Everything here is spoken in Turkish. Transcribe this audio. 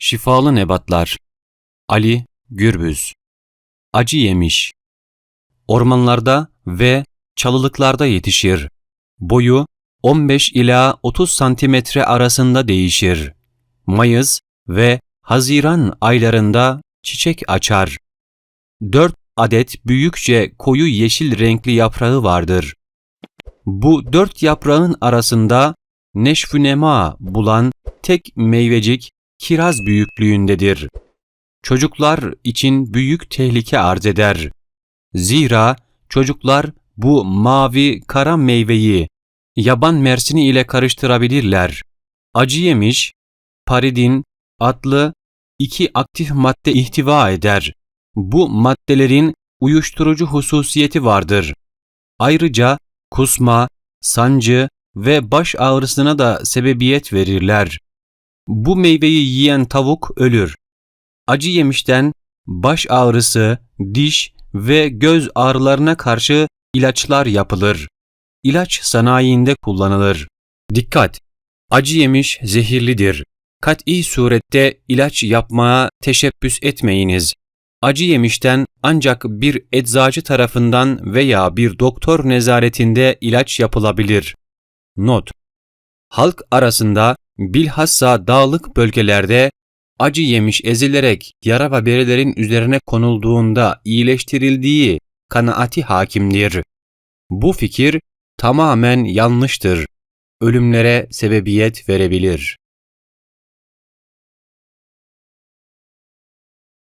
Şifalı nebatlar. Ali Gürbüz. Acı yemiş. Ormanlarda ve çalılıklarda yetişir. Boyu 15 ila 30 santimetre arasında değişir. Mayıs ve Haziran aylarında çiçek açar. 4 adet büyükçe koyu yeşil renkli yaprağı vardır. Bu dört yaprağın arasında neşvünema bulan tek meyvecik kiraz büyüklüğündedir. Çocuklar için büyük tehlike arz eder. Zira çocuklar bu mavi kara meyveyi yaban mersini ile karıştırabilirler. Acı yemiş, paridin adlı iki aktif madde ihtiva eder. Bu maddelerin uyuşturucu hususiyeti vardır. Ayrıca kusma, sancı ve baş ağrısına da sebebiyet verirler. Bu meyveyi yiyen tavuk ölür. Acı yemişten baş ağrısı, diş ve göz ağrılarına karşı ilaçlar yapılır. İlaç sanayiinde kullanılır. Dikkat! Acı yemiş zehirlidir. Kat'i surette ilaç yapmaya teşebbüs etmeyiniz. Acı yemişten ancak bir eczacı tarafından veya bir doktor nezaretinde ilaç yapılabilir. Not: Halk arasında bilhassa dağlık bölgelerde acı yemiş ezilerek yara ve berelerin üzerine konulduğunda iyileştirildiği kanaati hakimdir. Bu fikir tamamen yanlıştır. Ölümlere sebebiyet verebilir.